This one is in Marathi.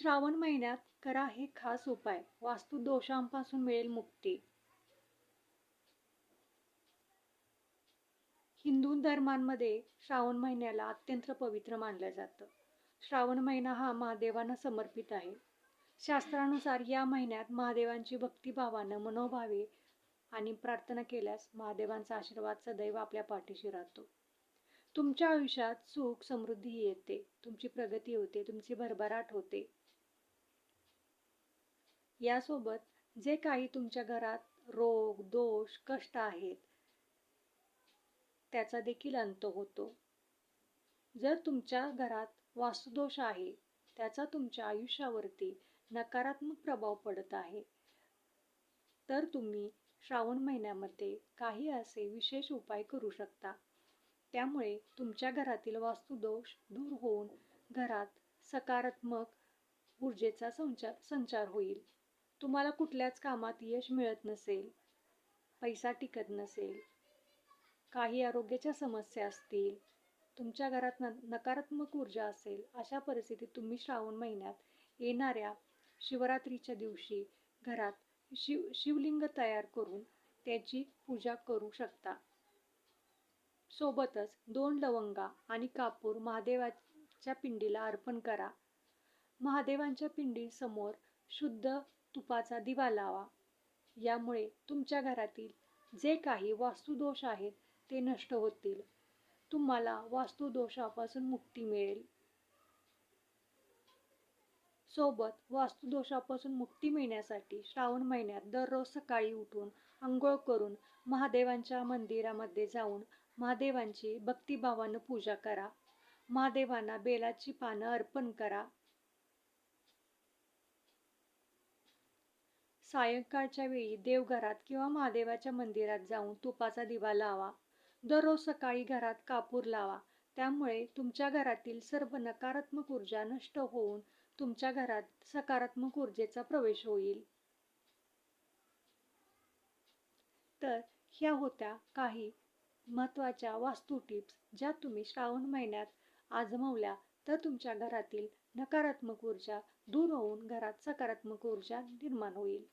श्रावण महिन्यात करा हे खास उपाय. वास्तू दोषांपासून मिळेल मुक्ती. हिंदू धर्मांमध्ये श्रावण महिन्याला अत्यंत पवित्र मानलं जातं. श्रावण महिना हा महादेवांना समर्पित आहे. शास्त्रानुसार या महिन्यात महादेवांची भक्तिभावानं मनोभावे आणि प्रार्थना केल्यास महादेवांचा आशीर्वाद सदैव आपल्या पाठीशी राहतो. तुमच्या आयुष्यात सुख समृद्धी येते तुमची प्रगती होते तुमची भरभराट होते. यासोबत जे काही तुमच्या घरात रोग दोष कष्ट आहेत त्याचा देखील अंत होतो. जर तुमच्या घरात वास्तुदोष आहे त्याचा तुमच्या आयुष्यावरती नकारात्मक प्रभाव पडत आहे. तर तुम्ही श्रावण महिन्यामध्ये काही असे विशेष उपाय करू शकता. त्यामुळे तुमच्या घरातील वास्तुदोष दूर होऊन घरात सकारात्मक ऊर्जेचा संचार संचार होईल. तुम्हाला कुठल्याच कामात यश मिळत नसेल पैसा टिकत नसेल काही आरोग्याच्या समस्या असतील तुमच्या घरात न नकारात्मक ऊर्जा असेल अशा परिस्थितीत तुम्ही श्रावण महिन्यात येणाऱ्या शिवरात्रीच्या दिवशी घरात शिव शिवलिंग तयार करून त्याची पूजा करू शकता. सोबतच दोन लवंगा आणि कापूर महादेवाच्या पिंडीला अर्पण करा. महादेवांच्या पिंडीसमोर शुद्ध तुपाचा दिवा लावा. यामुळे तुमच्या घरातील जे काही वास्तुदोष आहेत ते नष्ट होतील. तुम्हाला वास्तुदोषापासून मुक्ती मिळेल. सोबत वास्तुदोषापासून मुक्ती मिळण्यासाठी श्रावण महिन्यात दररोज सकाळी उठून आंघोळ करून महादेवांच्या मंदिरामध्ये जाऊन महादेवांची भक्तिभावानं पूजा करा. महादेवांना बेलाची पानं अर्पण करा. सायंकाळच्या वेळी देवघरात किंवा महादेवाच्या मंदिरात जाऊन तुपाचा दिवा लावा. दररोज सकाळी घरात कापूर लावा. त्यामुळे तुमच्या घरातील सर्व नकारात्मक ऊर्जा नष्ट होऊन तुमच्या घरात सकारात्मक ऊर्जेचा प्रवेश होईल. तर ह्या होत्या काही महत्त्वाच्या वास्तू टिप्स ज्या तुम्ही श्रावण महिन्यात आजमवल्या तर तुमच्या घरातील नकारात्मक ऊर्जा दूर होऊन घरात सकारात्मक ऊर्जा निर्माण होईल.